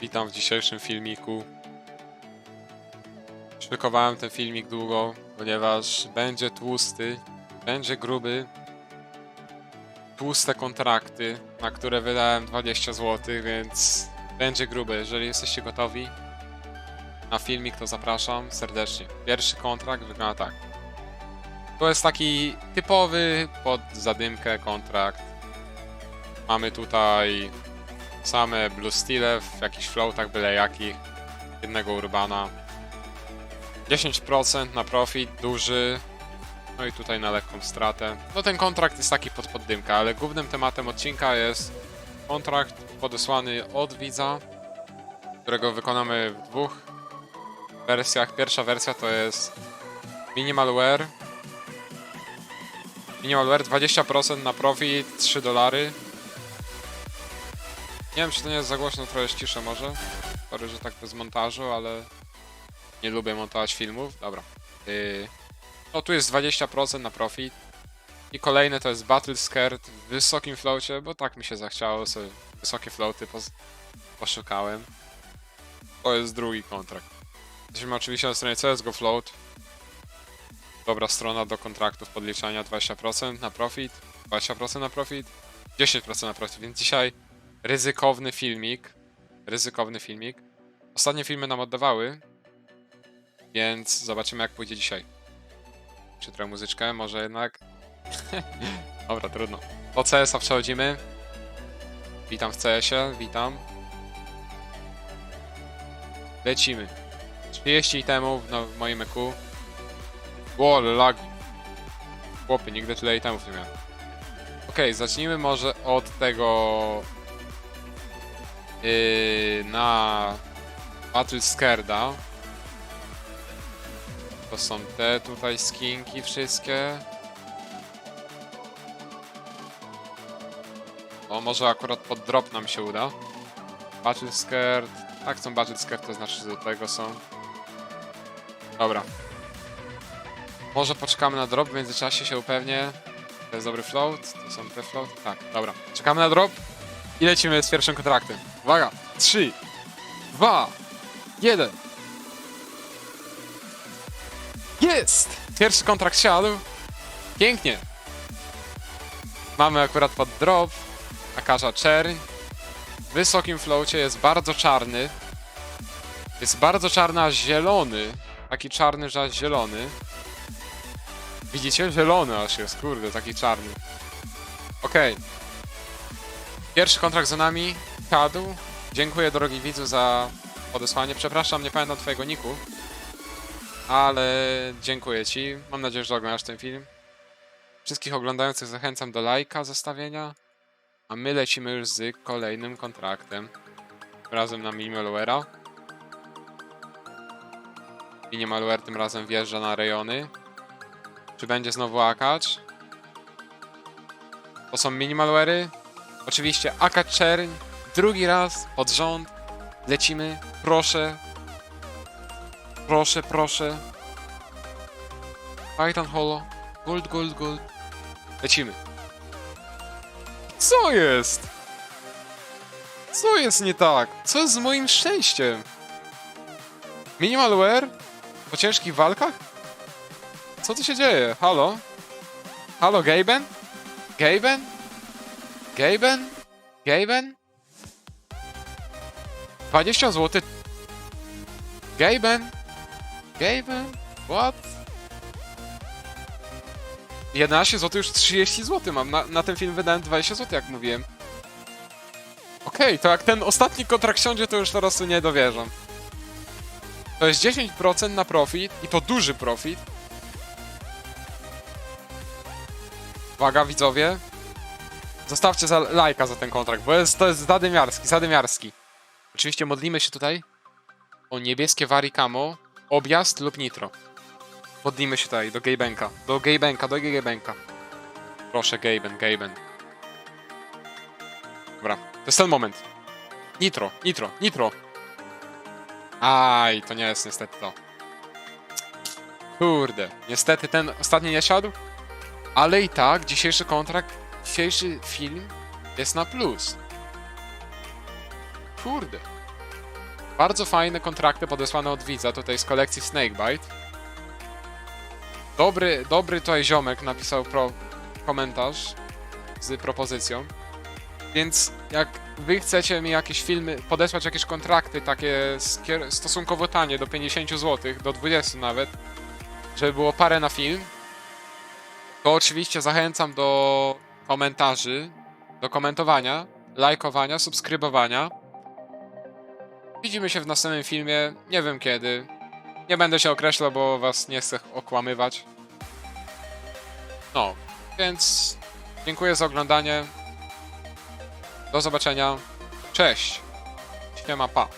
Witam w dzisiejszym filmiku. Szykowałem ten filmik długo, ponieważ będzie tłusty, będzie gruby. Tłuste kontrakty, na które wydałem 20 zł, więc będzie gruby. Jeżeli jesteście gotowi na filmik, to zapraszam serdecznie. Pierwszy kontrakt wygląda tak. To jest taki typowy pod zadymkę kontrakt. Mamy tutaj same blue stile w jakichś floatach byle jakich. Jednego urbana. 10% na profit, duży. No i tutaj na lekką stratę. No ten kontrakt jest taki pod poddymka, ale głównym tematem odcinka jest kontrakt podesłany od widza, którego wykonamy w dwóch wersjach. Pierwsza wersja to jest minimalware. Minimalware 20% na profit, 3 dolary. Nie wiem, czy to nie jest za głośno, trochę ściszę może. Sorry, że tak bez montażu, ale nie lubię montować filmów. Dobra. Yy... No tu jest 20% na profit. I kolejne to jest Battle Skirt w wysokim floacie, bo tak mi się zachciało, sobie wysokie floaty pos- poszukałem. To jest drugi kontrakt. Jesteśmy oczywiście na stronie CSGO Float. Dobra strona do kontraktów podliczania 20% na profit, 20% na profit, 10% na profit, więc dzisiaj ryzykowny filmik. Ryzykowny filmik. Ostatnie filmy nam oddawały, więc zobaczymy jak pójdzie dzisiaj. Czy trochę muzyczkę? Może jednak? Dobra, trudno. Do CS-a przechodzimy. Witam w CS-ie, witam. Lecimy. 30 itemów no, w moim EQ. Ło, lagi. Chłopy, nigdy tyle itemów nie miałem. Okej, zacznijmy może od tego yy, na Battle Skerda. To są te tutaj skinki wszystkie. O, może akurat pod drop nam się uda. Battle Skirt. Tak, są Battle Skirt, to znaczy, że do tego są. Dobra. Może poczekamy na drop, w międzyczasie się upewnię. To jest dobry float, to są te float. Tak, dobra. Czekamy na drop i lecimy z pierwszym kontraktem. Uwaga! 3, 2, 1. Jest! Pierwszy kontrakt siadł. Pięknie. Mamy akurat pod drop. Akarza czerń. W wysokim floacie jest bardzo czarny. Jest bardzo czarny, zielony. Taki czarny, że aż zielony. Widzicie? Zielony aż jest, kurde, taki czarny. Okej. Pierwszy kontrakt za nami. Padł. Dziękuję drogi widzu za podesłanie. Przepraszam, nie pamiętam twojego niku. Ale dziękuję ci. Mam nadzieję, że oglądasz ten film. Wszystkich oglądających zachęcam do lajka, zostawienia. A my lecimy już z kolejnym kontraktem. Razem na Minimalware'a. Minimalware tym razem wjeżdża na rejony. Czy będzie znowu akacz? To są minimalware'y. Oczywiście akacz czerń. Drugi raz pod rząd. Lecimy. Proszę. Proszę, proszę. Python holo. Gold, gold, gold. Lecimy. Co jest? Co jest nie tak? Co jest z moim szczęściem? Minimalware? Po ciężkich walkach? Co tu się dzieje? Halo? Halo, Gaben? Gaben? Gaben? Gaben? 20 zł. Gaben? Gaben? What? 11 zł, już 30 zł mam. Na, na ten film wydałem 20 zł, jak mówiłem. Okej, to jak ten ostatni kontrakt siądzie, to już teraz nie dowierzam. To jest 10% na profit i to duży profit. Uwaga, widzowie. Zostawcie za lajka za ten kontrakt, bo jest, to jest zadymiarski, zadymiarski. Oczywiście modlimy się tutaj o niebieskie Warikamo, objazd lub nitro. Modlimy się tutaj do Gaybenka, do Gaybenka, do Gaybenka. Proszę, Gayben, Gayben. Dobra, to jest ten moment. Nitro, nitro, nitro. Aj, to nie jest niestety to. Kurde, niestety ten ostatni nie siadł. Ale i tak, dzisiejszy kontrakt, dzisiejszy film jest na plus. Kurde. Bardzo fajne kontrakty podesłane od widza, tutaj z kolekcji Snakebite. Dobry, dobry tutaj ziomek napisał pro, komentarz z propozycją. Więc jak wy chcecie mi jakieś filmy, podesłać jakieś kontrakty takie stosunkowo tanie, do 50 zł, do 20 nawet, żeby było parę na film, to oczywiście zachęcam do komentarzy, do komentowania, lajkowania, subskrybowania. Widzimy się w następnym filmie, nie wiem kiedy. Nie będę się określał, bo was nie chcę okłamywać. No, więc dziękuję za oglądanie. Do zobaczenia. Cześć. Siema, pa.